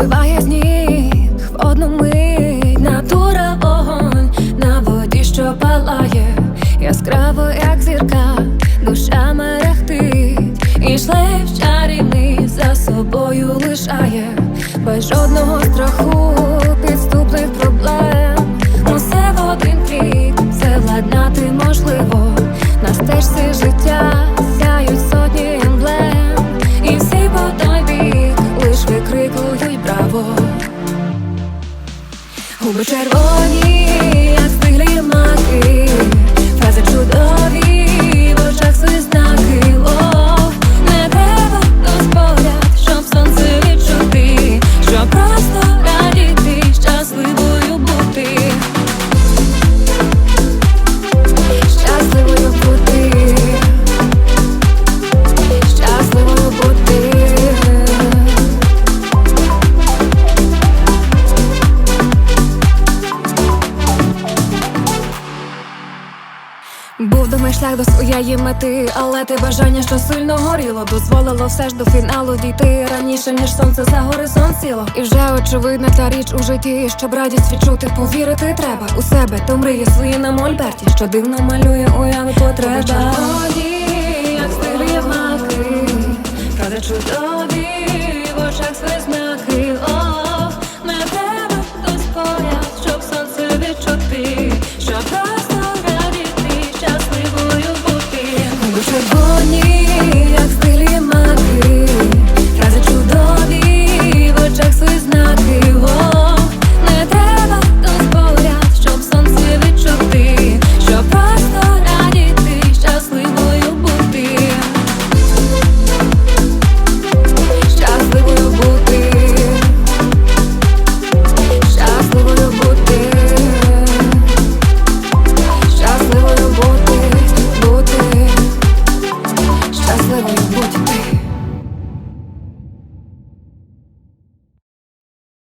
Збиває сніг в одну мить Натура вогонь на воді, що палає Яскраво, як зірка, душа мерехтить І шлейф чарівний за собою лишає. Без жодного страху, підступних проблем. Усе в один клік, все владнати можливо Губи червоні, як стиглі маки Був думай шлях до своєї мети, але ти бажання, що сильно горіло, дозволило все ж до фіналу дійти раніше, ніж сонце за горизонт сіло. І вже очевидна та річ у житті, щоб радість відчути, повірити треба у себе, то мрії свої на мольберті, що дивно малює уяви потреба. Червоні, як стилі маки, правда чудові,